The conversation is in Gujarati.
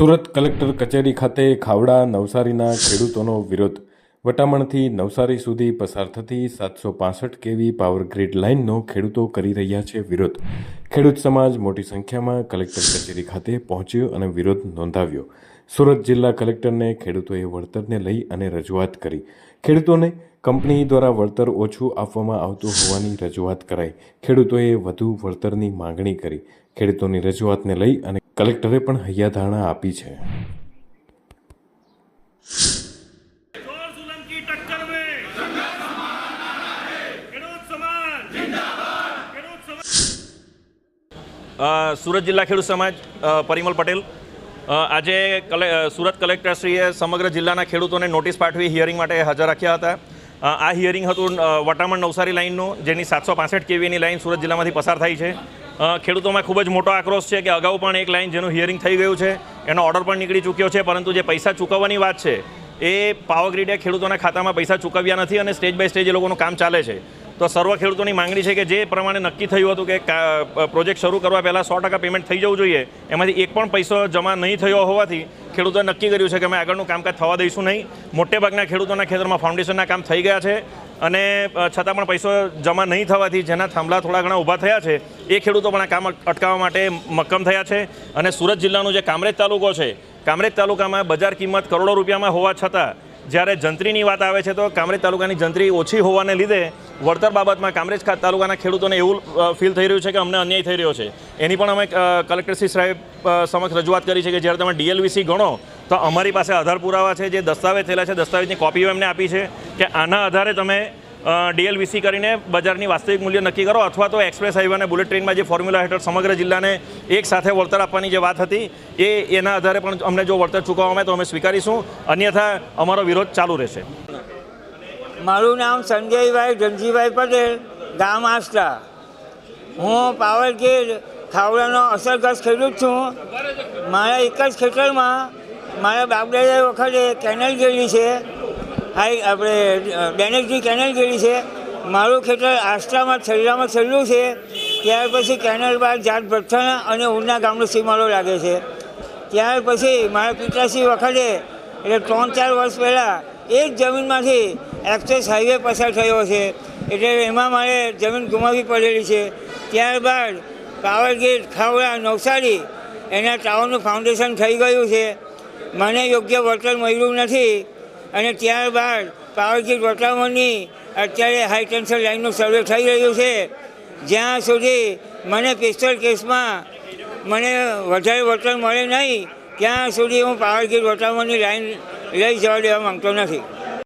સુરત કલેક્ટર કચેરી ખાતે ખાવડા નવસારીના ખેડૂતોનો વિરોધ. વટામણથી નવસારી સુધી પસાર થતી સાતસો પાસઠ કેવી પાવર ગ્રીડ લાઇનનો ખેડૂતો કરી રહ્યા છે વિરોધ. ખેડૂત સમાજ મોટી સંખ્યામાં કલેક્ટર કચેરી ખાતે પહોંચ્યો અને વિરોધ નોંધાવ્યો. સુરત જિલ્લા કલેક્ટરને ખેડૂતોએ વળતરને લઈ અને રજૂઆત કરી. ખેડૂતોને કંપની દ્વારા વળતર ઓછું આપવામાં આવતું હોવાની રજૂઆત કરાઈ. ખેડૂતોએ વધુ વળતરની માંગણી કરી. ખેડૂતોની રજૂઆતને લઈ અને કલેક્ટરે પણ હૈયાધારણા આપી છે. સુરત જિલ્લા ખેડૂત સમાજ પરિમલ પટેલ. આજે કલે સુરત કલેક્ટરશ્રીએ સમગ્ર જિલ્લાના ખેડૂતોને નોટિસ પાઠવી હિયરિંગ માટે હાજર રાખ્યા હતા. આ હિયરિંગ હતું વટામણ નવસારી લાઇનનું, જેની સાતસો પાસઠ કેવીની લાઇન સુરત જિલ્લામાંથી પસાર થાય છે. ખેડૂતોમાં ખૂબ જ મોટો આક્રોશ છે કે અગાઉ પણ એક લાઇન જેનું હિયરિંગ થઈ ગયું છે, એનો ઓર્ડર પણ નીકળી ચૂક્યો છે, પરંતુ જે પૈસા ચૂકવવાની વાત છે, એ પાવર ગ્રીડે ખેડૂતોના ખાતામાં પૈસા ચૂકવ્યા નથી અને સ્ટેજ બાય સ્ટેજ એ લોકોનું કામ ચાલે છે. તો સર્વ ખેડૂતોની માંગણી છે કે જે પ્રમાણે નક્કી થયું હતું કે પ્રોજેક્ટ શરૂ કરવા પહેલાં સો ટકા પેમેન્ટ થઈ જવું જોઈએ, એમાંથી એક પણ પૈસો જમા નહીં થયો હોવાથી ખેડૂતોએ નક્કી કર્યું છે કે અમે આગળનું કામકાજ થવા દઈશું નહીં. મોટે ભાગના ખેડૂતોના ખેતરમાં ફાઉન્ડેશનના કામ થઈ ગયા છે અને છતાં પણ પૈસો જમા નહીં થવાથી જેના થાંભલા થોડા ઘણા ઊભા થયા છે, એ ખેડૂતો પણ આ કામ અટકાવવા માટે મક્કમ થયા છે. અને સુરત જિલ્લાનું જે કામરેજ તાલુકો છે, કામરેજ તાલુકામાં બજાર કિંમત કરોડો રૂપિયામાં હોવા છતાં જ્યારે જંત્રીની વાત આવે છે તો કામરેજ તાલુકાની જંત્રી ઓછી હોવાને લીધે વળતર બાબતમાં કામરેજ તાલુકાના ખેડૂતોને એવું ફીલ થઈ રહ્યું છે કે અમને અન્યાય થઈ રહ્યો છે. એની પણ અમે કલેક્ટર કલેક્ટરશ્રી સાહેબ સમક્ષ રજૂઆત કરી છે કે જ્યારે તમે ડીએલવીસી ગણો, તો અમારી પાસે આધાર પુરાવા છે, જે દસ્તાવેજ થયેલા છે, દસ્તાવેજની કોપીઓ એમને આપી છે કે આના આધારે તમે ડીએલવીસી કરીને બજારની વાસ્તવિક મૂલ્ય નક્કી કરો અથવા તો એક્સપ્રેસ હાઈવે અને બુલેટ ટ્રેનમાં જે ફોર્મ્યુલા હેઠળ સમગ્ર જિલ્લાને એક સાથે વળતર આપવાની જે વાત હતી, એ એના આધારે પણ અમને જો વળતર ચૂકવવામાં આવે તો અમે સ્વીકારીશું. અન્યથા અમારો વિરોધ ચાલુ રહેશે. મારું નામ સંજયભાઈ ધનજીભાઈ પટેલ, ગામ આસ્ટા હું પાવર ગેડ ખાવડાનો અસરગ્રસ્ત ખેડૂત છું. મારા એક જ ખેતરમાં મારા બાપદાદા વખતે કેનલ ગયેલી છે. હાઈ આપણે બેનેકજી કેનલ ગયેલી છે. મારું ખેતર આસ્થામાં છેલ્લામાં છેલ્લું છે. ત્યાર પછી કેનલ બાદ જાત ભઠ્ઠાણા અને ઉના ગામનો સીમાડો લાગે છે. ત્યાર પછી મારા પિતાશ્રી વખતે, એટલે ત્રણ ચાર વર્ષ પહેલાં, એ જ જમીનમાંથી એક્સપ્રેસ હાઈવે પસાર થયો છે. એટલે એમાં મારે જમીન ગુમાવવી પડેલી છે. ત્યારબાદ પાવર ખાવડા, નવસારી એના ટાવરનું ફાઉન્ડેશન થઈ ગયું છે. મને યોગ્ય વળતર મળ્યું નથી. અને ત્યારબાદ પાવરગીર ગેટ અત્યારે હાઈ ટેન્શન લાઇનનું સર્વે થઈ રહ્યું છે. જ્યાં સુધી મને પિસ્તોલ કેસમાં મને વધારે વળતર મળે નહીં, ત્યાં સુધી હું પાવરગીર વટાવવાની લાઈન લઈ જવા દેવા માંગતો નથી.